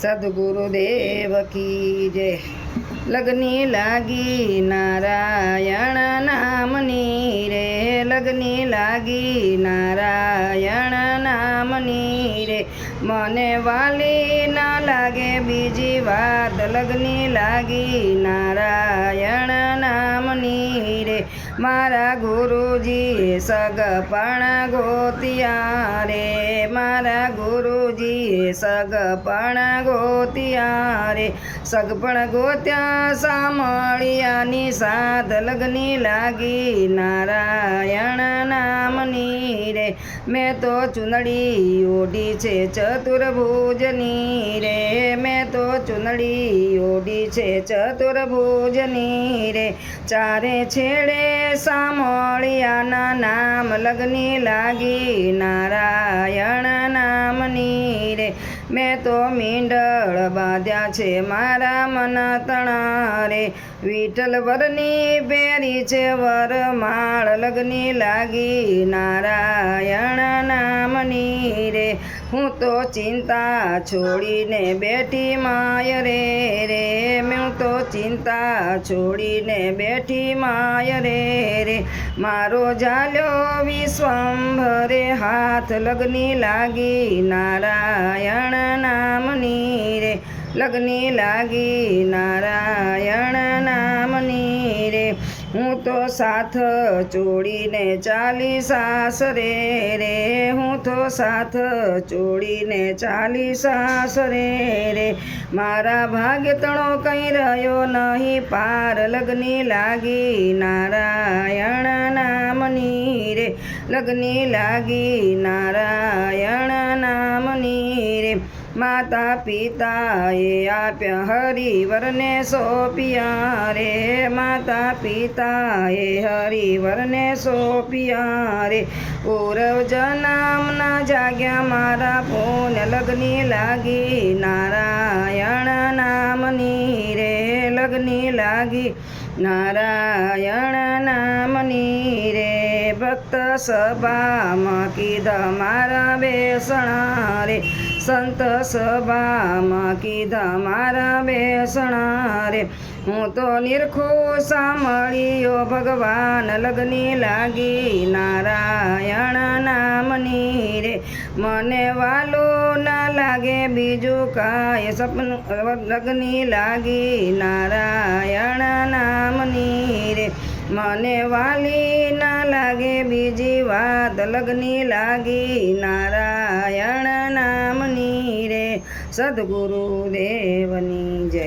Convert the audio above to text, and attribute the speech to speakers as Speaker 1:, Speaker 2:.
Speaker 1: સદગુરુદેવ કી જય. લગ્ની લાગી નારાયણ નામની રે. લગ્ની લાગી નારાયણ મને વાલી ના લાગે, બીજી વાત લગ્ની લાગી. નારાયણ નામની રે, મારા ગુરુજી સગપણ ગોતિયા રે. મારા ગુરુજી સગપણ ગોતિયા રે. સગપણ ગોત્યા સામળિયાની સાધ લગ્ની લાગી. નારાયણ નામની રે, મેં તો ચુનડી ઓઢી છે. ચતુર્ભુજની રે, મેં તો ચુનડી ઓડી છે ચતુર્ભુજની રે. ચારે છેડે સામળિયાના નામ લગ્ની લાગી નારાયણ નામની રે. મેં તો મીંડળ બાંધ્યા છે મારા મન તણા રે વિઠ્ઠલ વરની પેરી છે વરમાળ લગ્ની લાગી નારાયણ નામની રે. હું તો ચિંતા છોડીને બેઠી માય રે રે. હું તો ચિંતા છોડીને બેઠી માય રે રે. મારો જાલ્યો વિશ્વંભરે હાથ લગ્ની લાગી નારાયણ નામની રે. લગ્ની લાગી નારાયણ નામની રે. હું તો સાથ ચોડીને ચાલી સાસરે રે, હું તો સાથ ચોડીને ચાલી સાસરે રે. મારા ભાગ્ય તણો કંઈ રહ્યો નહીં, પાર લગ્ની લાગી નારાયણ નામની રે. લગ્ની લાગી નારાયણ નામની રે. માતા પિતાએ આપ્યા હરિવરને સોંપ્યા રે. માતા પિતાએ હરિવરને સોંપ્યા રે. પૂરવ જનામના જાગ્યા મારા પૂન લગ્ની લાગી. નારાયણ નામની રે લગ્ની લાગી. નારાયણ નામની રે ભક્ત સભામાં કીધા મારા બેસણા રે સંત સભામાં કીધા મારા બેસણા રે હું તો નિરખો સાંભળ્યો, ભગવાન લગ્ની લાગી નારાયણ નામની રે. મને વાલો ના લાગે, બીજું કાંઈ સપનું, લગ્ની લાગી નારાયણ નામની રે. મને વાલી ના લાગે બીજી વાત લગ્ની લાગી. નારાયણ નામની રે સદગુરુ દેવની જય.